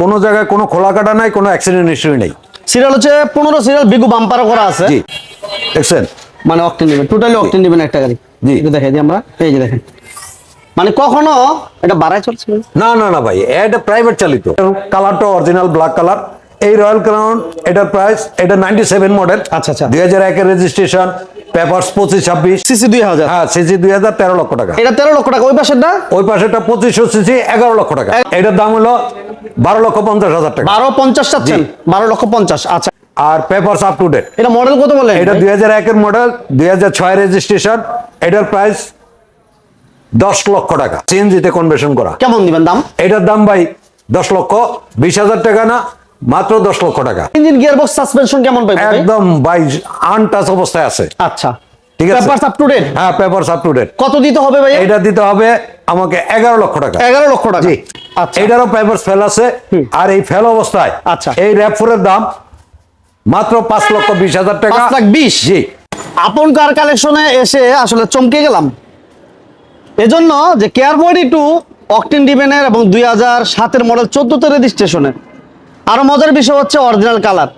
কোনো জায়গায় কোনো খোলা কাটা নাই কোনো অ্যাক্সিডেন্ট হিস্ট্রি নেই। সিরিয়াল হচ্ছে পনেরো সিরিয়াল বিগু বাম্পারও করা আছে। জি। দেখছেন? মানে অকটেন দিবেন টোটালি অকটেন দিবেন একটা গাড়ি। জি। একটু দেখাই দিই আমরা। এই যে দেখেন। মানে কখনো এটা বাড়ায় চলছে? না না না ভাই এটা প্রাইভেট চালিত। কালারটা অরিজিনাল ব্ল্যাক কালার এই রয়্যাল ক্রাউন এটার প্রাইস এটা নাইনটি সেভেন মডেল আচ্ছা, আচ্ছা। দুই হাজার একের রেজিস্ট্রেশন পেপার পঁচিশ ছাব্বিশ। সিসি দুই হাজার। হ্যাঁ সিসি দুই হাজার তেরো লক্ষ টাকা। এটা তেরো লক্ষ টাকা ওই পাশেরটা? ওই পাশেটা পঁচিশশো সিসি এগারো লক্ষ টাকা। এটার দাম হলো বারো লক্ষ পঞ্চাশ হাজার টাকা। বারো পঞ্চাশ চাচ্ছেন? বারো লক্ষ পঞ্চাশ আচ্ছা। আর পেপারস আপ টু ডেট এটা মডেল কত বলেন? এটা দুই হাজার একের মডেল দুই হাজার ছয় রেজিস্ট্রেশন এটার প্রাইস দশ লক্ষ টাকা। সিএনজিতে কনভার্সন করা। কেমন দিবেন দাম? এটার দাম ভাই দশ লক্ষ বিশ হাজার টাকা না মাত্র দশ লক্ষ টাকা। ইঞ্জিন গিয়ারবক্স সাসপেনশন কেমন ভাই? একদম ভাই আনটাচ অবস্থায় আছে। আচ্ছা। ঠিক আছে। পেপারস আপ টু ডেট হ্যাঁ পেপারস আপ টু ডেট কত দিতে হবে ভাই এটা দিতে হবে আমাকে এগারো লক্ষ টাকা। এগারো লক্ষ টাকা। জি। আচ্ছা। এটারও পেপারস ফেল আছে। আর এই ফেল অবস্থায় আচ্ছা। এই র্যাপফোরের দাম মাত্র পাঁচ লক্ষ বিশ হাজার টাকা। লাখ বিশ? জি। আপন কার কালেকশনে এসে আসলে চমকে গেলাম? এজন্য যে কেয়ার বডি টু অকটেন ডিভেনের এবং দুই হাজার সাতের মডেল চোদ্দতে রেজিস্ট্রেশনের আরও মজার বিষয় হচ্ছে অরিজিনাল কালার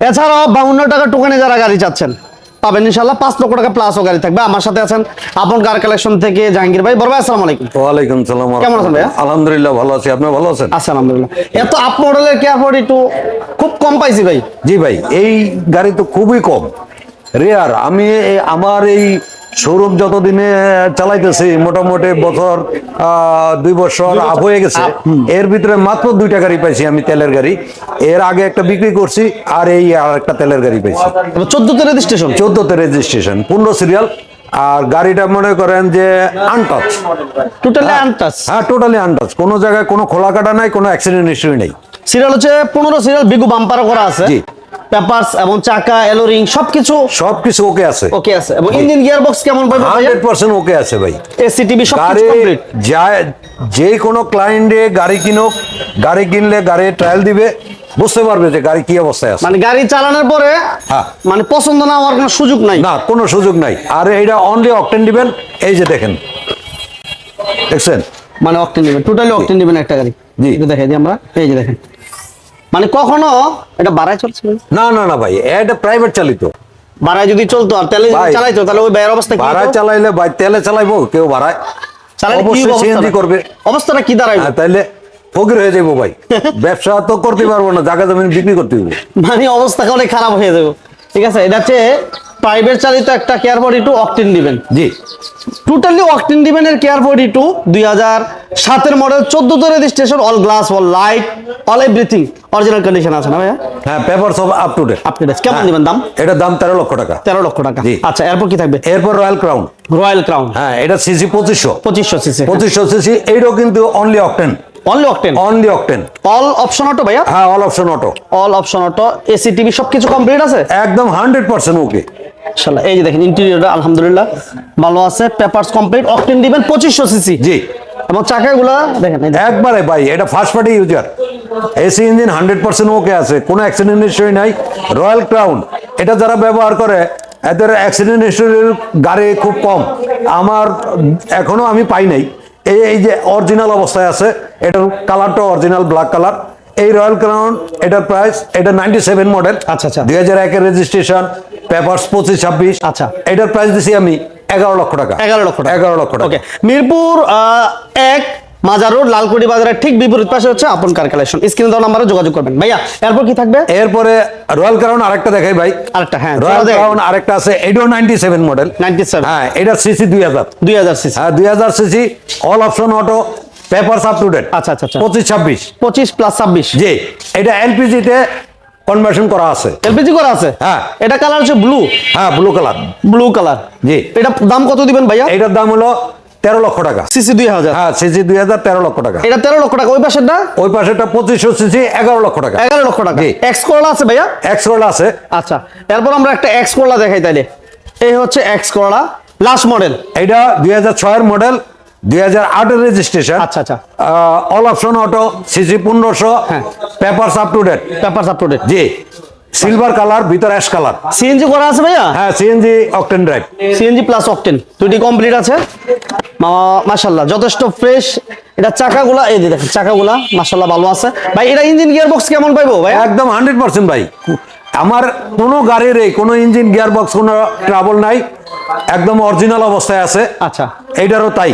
এছাড়াও বাউন্ন টাকা টোকানে যারা গাড়ি চাচ্ছেন পাবেন ইনশাল্লাহ পাঁচ লক্ষ টাকা প্লাসও গাড়ি থাকবে। আমার সাথে আছেন আপন কার কালেকশন থেকে জাহাঙ্গীর ভাই। বড় ভাই আসসালামু আলাইকুম। ওয়ালাইকুম সালাম কেমন আছেন ভাই আলহামদুলিল্লাহ ভালো আছি। আপনি ভালো আছেন? আচ্ছা আলহামদুলিল্লাহ। এত আপ মডেলের কেয়ার একটু খুব কম পাইছি ভাই। জি ভাই এই গাড়ি তো খুবই কম। রেয়ার আমি আমার এই শোরুম যতদিনে চালাইতেছি মোটামুটি বছর দুই বছর আপ হয়ে গেছে। এর ভিতরে মাত্র দুইটা গাড়ি পাইছি আমি তেলের গাড়ি। এর আগে একটা বিক্রি করছি আর এই আর একটা তেলের গাড়ি পাইছি। চোদ্দতে রেজিস্ট্রেশন চোদ্দতে রেজিস্ট্রেশন পনেরো সিরিয়াল আর গাড়িটা মনে করেন যে আনটাচ টোটালি আনটাস হ্যাঁ টোটালি আনটাচ কোনো জায়গায় কোনো খোলা কাটা নাই কোনো অ্যাক্সিডেন্ট হিস্ট্রি নেই। সিরিয়াল হচ্ছে পনেরো সিরিয়াল বিগু বাম্পার করা আছে। পেপারস এবং চাকা এলোরিং সবকিছু সবকিছু ওকে আছে। ওকে আছে। এবং ইঞ্জিন গিয়ার বক্স কেমন হান্ড্রেড পার্সেন্ট ওকে আছে ভাই। এসি টিভি সবকিছু গাড়ি কমপ্লিট যায় যে কোনো ক্লায়েন্টে গাড়ি কিনুক গাড়ি কিনলে গাড়ি ট্রায়াল দিবে বুঝতে পারবে যে গাড়ি কি অবস্থায় আছে। মানে গাড়ি চালানোর পরে হ্যাঁ। মানে পছন্দ না হওয়ার কোনো সুযোগ নাই? না কোনো সুযোগ নাই। আর এইটা অনলি অকটেন দিবেন এই যে দেখেন। দেখছেন? মানে অকটেন দিবেন টোটালি অকটেন দিবেন একটা গাড়ি। জি। এটা দেখাই দিই আমরা এই যে দেখেন। মানে কখনো এটা বাড়ায় চলছে না না না ভাই এটা প্রাইভেট চালিত। বাড়ায় যদি চলতো আর তেলে যদি চালাইতো তাহলে ওই বাইরের অবস্থা কি বাড়ায় চালাইলে ভাই তেলে চালাইবো কেউ বাড়ায়? চালাইলে কি অবস্থা? করবে। অবস্থাটা কি দাঁড়ায় না তাইলে ফকির হয়ে যাব ভাই। ব্যবসা তো করতে পারব না জায়গা জমিন বিক্রি করতে হবে মানে অবস্থা অনেক খারাপ হয়ে যাবে। ঠিক আছে এটা হচ্ছে প্রাইভেট চালিত একটা কেয়ার বডি টু অকটেন দিবেন। জি। টোটালি অকটিন দিবেন এর কেয়ার বডি টু দুই হাজার সাতের model চোদ্দতে registration all glass all light all everything original condition আছে না ভাইয়া? হ্যাঁ পেপার সব আপ টু ডেট আপনি কেমন দিবেন দাম? এটার দাম তেরো লক্ষ টাকা। তেরো লক্ষ টাকা। আচ্ছা এরপর কি থাকবে? এরপর রয়্যাল ক্রাউন রয়্যাল ক্রাউন হ্যাঁ এটা সিসি পঁচিশশো। পঁচিশশো সিসি পঁচিশশো সিসি এইটাও কিন্তু only octane only octane only octane all option auto ভাইয়া? হ্যাঁ all option auto all option auto AC TV সবকিছু কমপ্লিট আছে? একদম হান্ড্রেড পার্সেন্ট ওকে ইনশাল্লাহ এই যে দেখেন ইন্টেরিয়রটা আলহামদুলিল্লাহ ভালো আছে পেপারস কমপ্লিট অকটেন দিবেন পঁচিশশো সিসি জি। এবং চাকাগুলো দেখেন একবারে ভাই এটা first party user AC engine hundred percent okay আছে কোনো অ্যাক্সিডেন্ট হিস্টরি নাই। রয়্যাল ক্রাউন এটা যারা ব্যবহার করে এদের অ্যাক্সিডেন্ট হিস্টরির গাড়ি খুব কম। আমার এখনও আমি পাই নাই। এই এই যে অরিজিনাল অবস্থায় আছে এটার কালারটা অরিজিনাল ব্ল্যাক কালার এই রয়্যাল ক্রাউন এটার প্রাইস এটা নাইনটি সেভেন মডেল আচ্ছা, আচ্ছা। দুই হাজার একের রেজিস্ট্রেশন পেপার্স পঁচিশ ছাব্বিশ আচ্ছা। এটার প্রাইস দিছি আমি এগারো লক্ষ টাকা। এগারো লক্ষ টাকা। এগারো লক্ষ টাকা। ওকে মিরপুর এক মাজার রোড লালকুড়ি বাজারের ঠিক বিপরীত পাশে হচ্ছে আপন কার কালেকশন স্ক্রিনে দেওয়া নাম্বারে যোগাযোগ করবেন। ভাইয়া এরপর কি থাকবে? এরপরে রয়্যাল ক্রাউন আরেকটা দেখাই ভাই। আরেকটা হ্যাঁ। রয়্যাল ক্রাউন আরেকটা আছে এটাও নাইনটি সেভেন মডেল 97 হ্যাঁ এটা সিসি দুই হাজার। দুই হাজার সিসি হ্যাঁ দুই হাজার CC all option auto paper up to date আচ্ছা, আচ্ছা। পঁচিশ ছাব্বিশ। পঁচিশ প্লাস ছাব্বিশ। জি এটা এলপিজি তে কনভার্সন করা আছে। এলপিজি করা আছে? হ্যাঁ। এটা কালার হচ্ছে ব্লু হ্যাঁ ব্লু কালার ব্লু কালার জি। এটা দাম কত দিবেন ভাইয়া? এটার দাম হলো তেরো লক্ষ টাকা। সিসি দুই হাজার। হ্যাঁ সিসি দুই হাজার তেরো লক্ষ টাকা। এটা তেরো লক্ষ টাকা। ওই পাশেরটা? ওই পাশেটা পঁচিশশো সিসি এগারো লক্ষ টাকা। এগারো লক্ষ টাকা। এক্স করলা আছে ভাইয়া? এক্স রোড আছে। আচ্ছা এরপর আমরা একটা এক্স করলা দেখাই তাইলে। এই হচ্ছে এক্স করলা লাস্ট মডেল এটা দুই হাজার ছয়ের মডেল দুই হাজার আটের রেজিস্ট্রেশন আচ্ছা, আচ্ছা। অল অপশন অটো সিসি পনেরোশো হ্যাঁ। Paper up to date paper up to date G. Silver colour ভিতর অ্যাশ কালার সিএনজি করা আছে ভাইয়া? হ্যাঁ CNG octane drive CNG plus octane দুটি কমপ্লিট আছে। মাশাল্লাহ যথেষ্ট ফ্রেশ এটা চাকাগুলা এই দেখেন চাকাগুলা মাশাল্লাহ ভালো আছে। ভাই এটা ইঞ্জিন গিয়ার বক্স কেমন পাইবো ভাই একদম হান্ড্রেড পার্সেন্ট ভাই। আমার কোনো গাড়ির কোনো ইঞ্জিন গিয়ার বক্স কোনো ট্রাবল নাই। একদম অরিজিনাল অবস্থায় আছে। আচ্ছা। এইটারও তাই।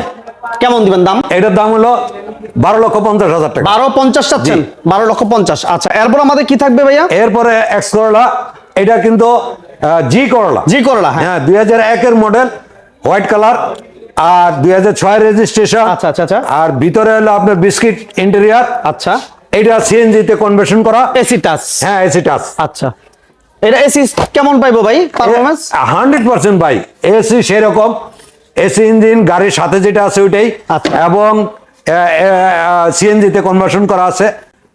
কেমন দিবেন দাম? এটার দাম হলো বারো লক্ষ পঞ্চাশ হাজার টাকা। বারো পঞ্চাশ চাচ্ছেন? বারো লক্ষ পঞ্চাশ। আচ্ছা এরপর আমাদের কি থাকবে ভাইয়া? এরপরে এক্স করলা এটা কিন্তু জি করলা জি করলা হ্যাঁ। দুই হাজার একের মডেল হোয়াইট কালার আর দুই হাজার ছয় রেজিস্ট্রেশন আচ্ছা, আচ্ছা, আচ্ছা। আর ভিতরে হলো আপনার বিস্কিট ইন্টেরিয়ার আচ্ছা। এটা সিএনজি তে কনভার্সন করা। এসি টাচ হ্যাঁ এসি টাচ আচ্ছা। এটা এসি কেমন পাইবো ভাই? পারফরমেন্স হান্ড্রেড পার্সেন্ট ভাই এসি সেরকম। এসি ইঞ্জিন গাড়ির সাথে যেটা আছে ওইটাই। আচ্ছা। এবং সিএনজি তে কনভার্সন করা আছে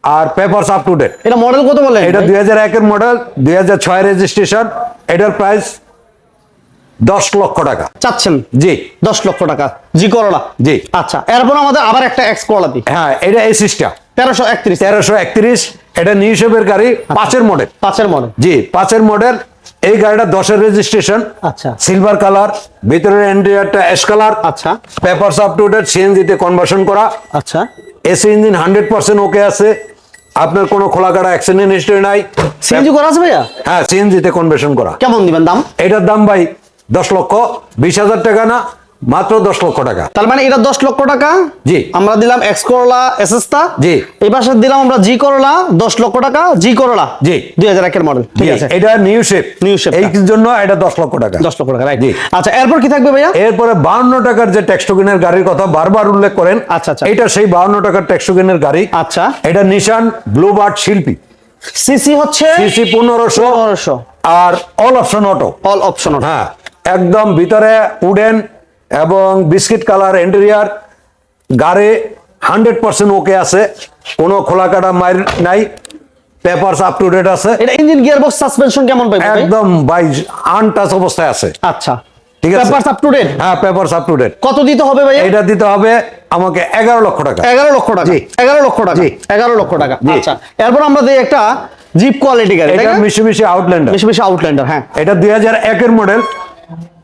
আর পেপারস আপ টু ডেট এটা মডেল কত বলেন এটা? দুই হাজার একের মডেল দুই হাজার ছয় রেজিস্ট্রেশন এটার প্রাইস দশ লক্ষ টাকা। চাচ্ছেন? জি। দশ লক্ষ টাকা। জি করলা জি। আচ্ছা এরপর আমাদের আবার একটা এক্স করলা দিই হ্যাঁ এটা এসিসটা তেরোশো একত্রিশ। তেরোশো একত্রিশ এটা নিউসেপের গাড়ি পাঁচের মডেল পাঁচের মডেল জি পাঁচের মডেল এই গাড়িটা দশের রেজিস্ট্রেশন আচ্ছা। সিলভার কালার ভিতরের এন্ট্রিয়ারটা অ্যাশ কালার আচ্ছা। Papers up to date CNG তে কনভার্সন করা। আচ্ছা। AC engine hundred percent okay আছে। আপনার কোনো খোলাকাটা অ্যাক্সিডেন্ট হিস্ট্রি নাই। সিএনজি করা আছে ভাইয়া? হ্যাঁ সিএনজি তে কনভার্সন করা। কেমন দিবেন দাম? এটার দাম ভাই দশ লক্ষ বিশ হাজার টাকা না মাত্র দশ লক্ষ টাকা। তার মানে এটা দশ লক্ষ টাকা? জি। আমরা দিলাম এক্স করলা এসএসটা জি। এই পাশে দিলাম আমরা জি করলা দশ লক্ষ টাকা জি করলা জি। দুই হাজার একের মডেল ঠিক আছে। এটা নিউ শেপ New shape এই জন্য এটা দশ লক্ষ টাকা। দশ লক্ষ টাকা রাইট আচ্ছা এরপর কি থাকবে ভাইয়া? এরপরে বাউন্ন টাকার যে ট্যাক্সটোকেনের গাড়ির কথা বারবার উল্লেখ করেন আচ্ছা, আচ্ছা। এটা সেই বাউন্ন টাকার ট্যাক্সটোকেনের গাড়ি। আচ্ছা। এটা নিশান ব্লুবার্ড শিল্পী। সিসি হচ্ছে সিসি পনেরোশো পনেরোশো। আর all option auto all option হ্যাঁ একদম ভিতরে উডেন এবং বিস্কিট কালার ইন্টেরিয়ার গাড়ি হান্ড্রেড পার্সেন্ট ওকে আছে। কোনো খোলা কাটা মাইর নাই। পেপারস আপ টু ডেট আছে। এটা ইঞ্জিন গিয়ার বক্স সাসপেনশন কেমন পাইবে একদম বাই আনটাচ অবস্থায় আছে। আচ্ছা। ঠিক আছে। পেপারস আপ টু ডেট হ্যাঁ পেপারস আপ টু ডেট কত দিতে হবে ভাইয়া? এটা দিতে হবে আমাকে এগারো লক্ষ টাকা। এগারো লক্ষ টাকা। জি। এগারো লক্ষ টাকা। জি। এগারো লক্ষ টাকা। আচ্ছা। এরপর আমরা দিই একটা জিপ কোয়ালিটি গাড়ি এটা না? মিশি মিশি আউটল্যান্ডার বেশি আউটল্যান্ডার হ্যাঁ। এটা দুই হাজার একের মডেল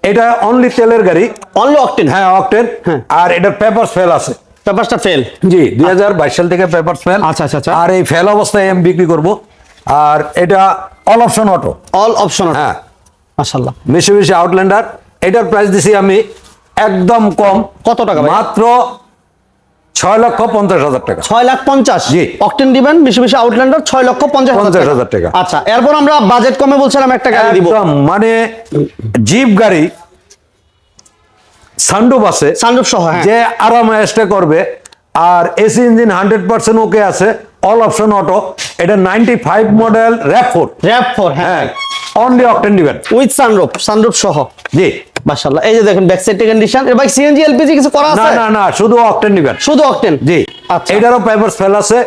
এটা অনলি তেলের গাড়ি। অনলি অকটেন হ্যাঁ অকটেন হ্যাঁ। আর এটা পেপার ফেল আছে। পেপারসটা ফেল জি দুই হাজার বাইশ সাল থেকে পেপার ফেল আচ্ছা, আচ্ছা, আচ্ছা। আর এই ফেল অবস্থায় আমি বিক্রি করব। আর এটা all option auto all option হ্যাঁ। মাশাআল্লাহ। বেশি বেশি আউটল্যান্ডার এটার প্রাইস দিছি আমি একদম কম। কত টাকা মাত্র ছয় লক্ষ পঞ্চাশ হাজার টাকা। ছয় লাখ পঞ্চাশ? জি। অকটেন দিবেন বেশি বেশি আউটল্যান্ডার ছয় লক্ষ পঞ্চাশ পঞ্চাশ হাজার টাকা। আচ্ছা এরপর আমরা বাজেট কমে বলছিলাম একটা গাড়ি দিব। মানে জিপ গাড়ি সানডুপ আছে। সানরুফ সহ হ্যাঁ। যে আরামে স্টে করবে আর AC engine hundred percent okay আছে অল অপশন অটো এটা ninety five model RAV four RAV four হ্যাঁ। হ্যাঁ অনলি অকটেন দিবেন। উইথ সানরুফ সানরুফ সহ। জি। মাশাআল্লাহ। এই যে দেখেন ব্যাক সাইড কন্ডিশন এর ভাই সিএনজি এলপিজি কিছু করা আছে? না না শুধু অকটেন দিবেন শুধু অকটেন জি। আচ্ছা। এটারও পেপার ফেল আছে।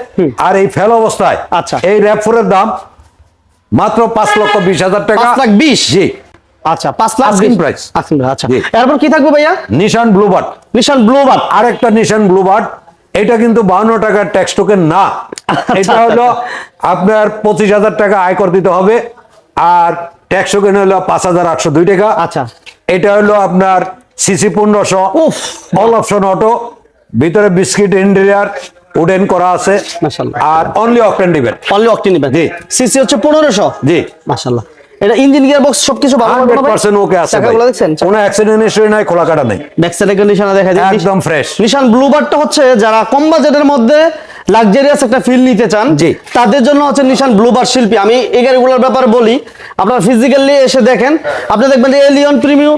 আর এই ফেল অবস্থায় আচ্ছা। এই র্যাপ ফোরের দাম মাত্র পাঁচ লক্ষ বিশ হাজার টাকা। পাঁচ লাখ বিশ? জি। আচ্ছা পাঁচ লাখ Asking বিশ। price। আচ্ছা। এরপর কি থাকবে ভাইয়া? নিশান ব্লুবার্ড নিশান আরেকটা নিশান ব্লুবার্ড এটা কিন্তু বাউন্ন টাকার ট্যাক্স টোকেন না। এটা হলো আপনার পঁচিশ হাজার টাকা আয়কর দিতে হবে। আর ট্যাক্স টোকেন হলো পাঁচ হাজার আটশো দুই টাকা। আচ্ছা। এটা হলো আপনার সিসি পনেরোশো। উফ। অল অপশন অটো ভিতরে বিস্কিট ইন্টেরিয়ার উডেন করা আছে। আর অনলি অকটেন ডিবেন অনলি অকটেন ডিবেন জি। সিসি হচ্ছে পনেরোশো? জি। মাশাআল্লাহ। এটা ইঞ্জিন গিয়ার বক্স সবকিছু ভালো হান্ড্রেড পার্সেন্ট ওকে আছে ভাই। দেখছেন? কোনো অ্যাক্সিডেন্ট হিস্ট্রি নাই খোলা কাটা নেই। ব্যাক কন্ডিশন দেখা যায় একদম ফ্রেশ নিশান হচ্ছে যারা কম বাজেটের মধ্যে লাক্সারিয়াস একটা ফিল নিতে চান তাদের জন্য হচ্ছে নিশান ব্লুবার শিল্পী। আমি এই গাড়িগুলোর ব্যাপারে বলি আপনারা ফিজিক্যালি এসে দেখেন। আপনি দেখবেন যে এলিয়ন প্রিমিউ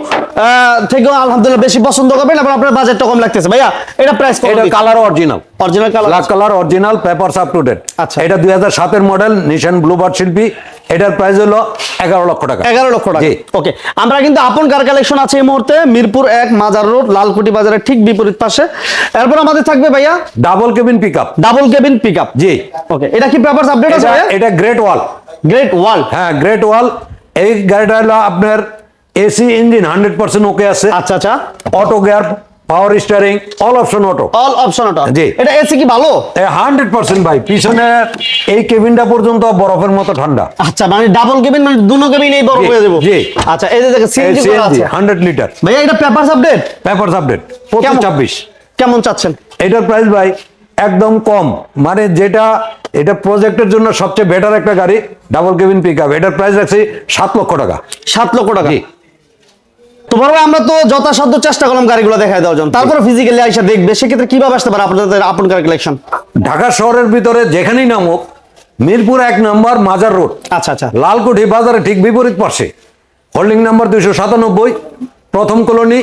থেকেও আলহামদুলিল্লাহ বেশি পছন্দ করবেন এবং আপনার বাজেটটা কম লাগতেছে। ভাইয়া এটা প্রাইস এটা colour original original colour black colour original papers up to date আচ্ছা। এটা দুই হাজার সাতের মডেল নিশান ব্লুবার্ড শিল্পী। এটার প্রাইস হলো এগারো লক্ষ টাকা। এগারো লক্ষ টাকা। ওকে আমরা কিন্তু আপন কার কালেকশন আছে এই মুহূর্তে? মিরপুর এক মাজার রোড লালকুটি বাজারের ঠিক বিপরীত পাশে। এরপর আমাদের থাকবে ভাইয়া? Double cabin pick up double cabin pick up জি। ওকে এটা কি পেপারস আপডেট আছে এটা গ্রেট ওয়াল গ্রেট ওয়ার্ল্ড হ্যাঁ গ্রেট ওয়াল এই গাড়িটা হলো আপনার AC engine hundred percent okay আছে। আচ্ছা আচ্ছা। Auto gear power steering all option auto all option ওটা জি। এটা এসি কি ভালো? হান্ড্রেড পার্সেন্ট ভাই। পিছনে এই কেবিনটা পর্যন্ত বরফের মতো ঠান্ডা। আচ্ছা মানে ডাবল কেবিন মানে দুনো কেবিন এই জি, হয়ে যাব। জি। আচ্ছা এই যে দেখেন সিএনজি করা আছে। হান্ড্রেড লিটার ভাইয়া এটা পেপারস আপডেট পেপার আপডেট পঁচিশ কেমন? চাচ্ছেন? এটার প্রাইস ভাই একদম কম। মানে যেটা এটা প্রজেক্টের জন্য সবচেয়ে বেটার একটা গাড়ি ডাবল কেবিন পিক আপ এটার প্রাইস রাখছি সাত লক্ষ টাকা। সাত লক্ষ টাকা। জি। তো বড় ভাই, আমরা তো যথাসাধ্য চেষ্টা করলাম গাড়িগুলো দেখায় দেওয়ার জন্য। তারপরে ফিজিক্যালি আইসা দেখবে সেক্ষেত্রে কীভাবে আসতে পারে আপনাদের আপন কার কালেকশন ঢাকা শহরের ভিতরে যেখানেই নামুক মিরপুর এক নম্বর মাজার রোড। আচ্ছা আচ্ছা। লালকুঠি বাজারে ঠিক বিপরীত পাশে হোল্ডিং নাম্বার দুইশো সাতানব্বই প্রথম কলোনি।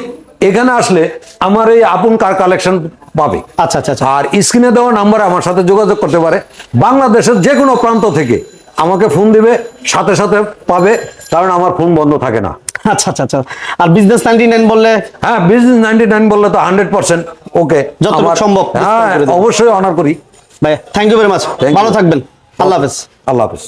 এখানে আসলে আমার এই আপন কার কালেকশন পাবে। আচ্ছা আচ্ছা আচ্ছা। আর স্ক্রিনে দেওয়া নাম্বারে আমার সাথে যোগাযোগ করতে পারে। বাংলাদেশের যে কোনো প্রান্ত থেকে আমাকে ফোন দিবে সাথে সাথে পাবে কারণ আমার ফোন বন্ধ থাকে না। আচ্ছা আচ্ছা আচ্ছা। আর বিজনেস নাইনটি নাইন বললে? হ্যাঁ বিজনেস নাইনটি নাইন বললে তো হান্ড্রেড পার্সেন্ট ওকে যতটুকু সম্ভব হ্যাঁ অবশ্যই অনার করি। ভাই থ্যাংক ইউ ভেরি মাচ ভালো থাকবেন। আল্লাহ হাফেজ। আল্লাহ হাফিজ।